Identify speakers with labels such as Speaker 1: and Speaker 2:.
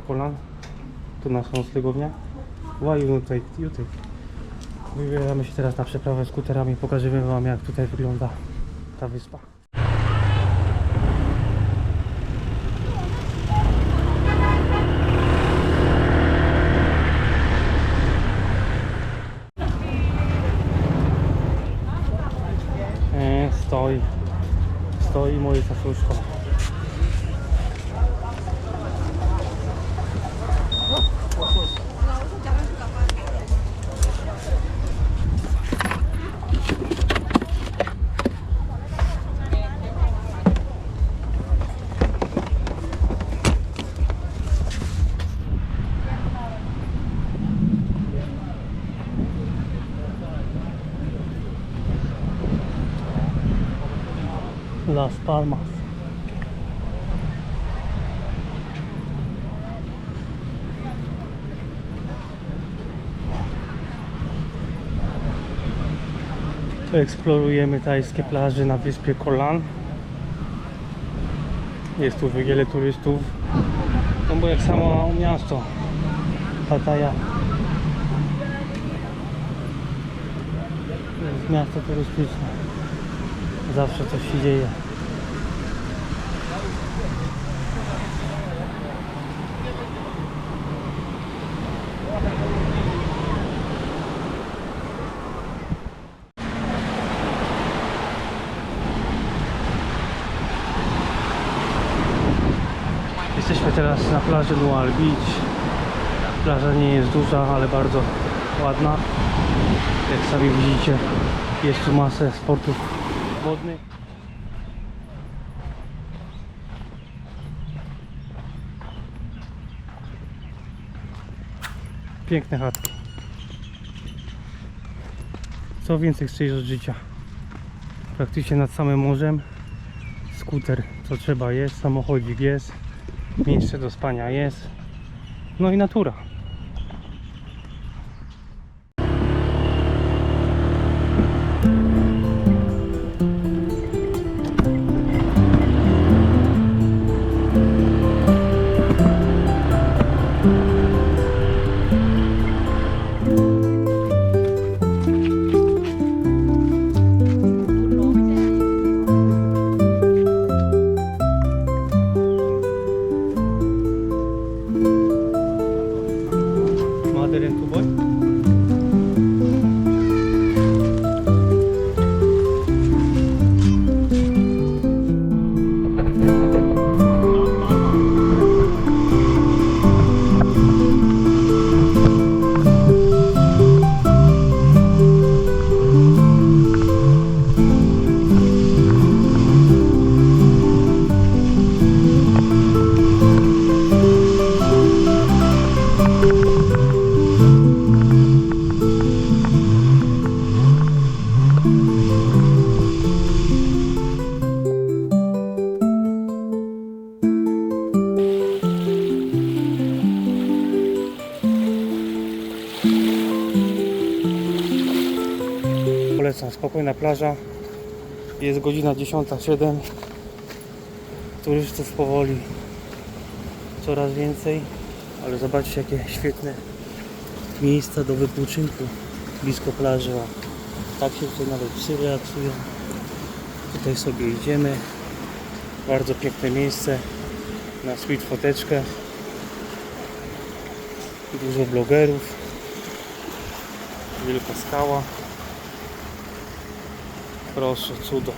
Speaker 1: Kolan. Tu nasza noclegownia. Why you take, you take. Wybieramy się teraz na przeprawę skuterami. Pokażemy Wam jak tutaj wygląda ta wyspa. E, stoi. Stoi moje tatuszko. Las Palmas. Tu eksplorujemy tajskie plaże na wyspie Kolan. Jest tu wiele turystów. No bo jak samo miasto Pattaya. Jest miasto turystyczne. Zawsze coś się dzieje. Jesteśmy teraz na plaży Nual Beach. Plaża nie jest duża, ale bardzo ładna. Jak sami widzicie, jest tu masę sportów wodnych. Piękne chatki. Co więcej chcesz od życia? Praktycznie nad samym morzem. Skuter, co trzeba jest, samochodzik jest, miejsce do spania jest. No i natura. Spokojna plaża. Jest godzina 10.07. Turystów powoli coraz więcej, ale zobaczcie jakie świetne miejsca do wypoczynku blisko plaży. Tak się tutaj nawet psy relaksują. Tutaj sobie idziemy. Bardzo piękne miejsce na sweet foteczkę. Dużo blogerów. Wielka skała. Proszę, cudo.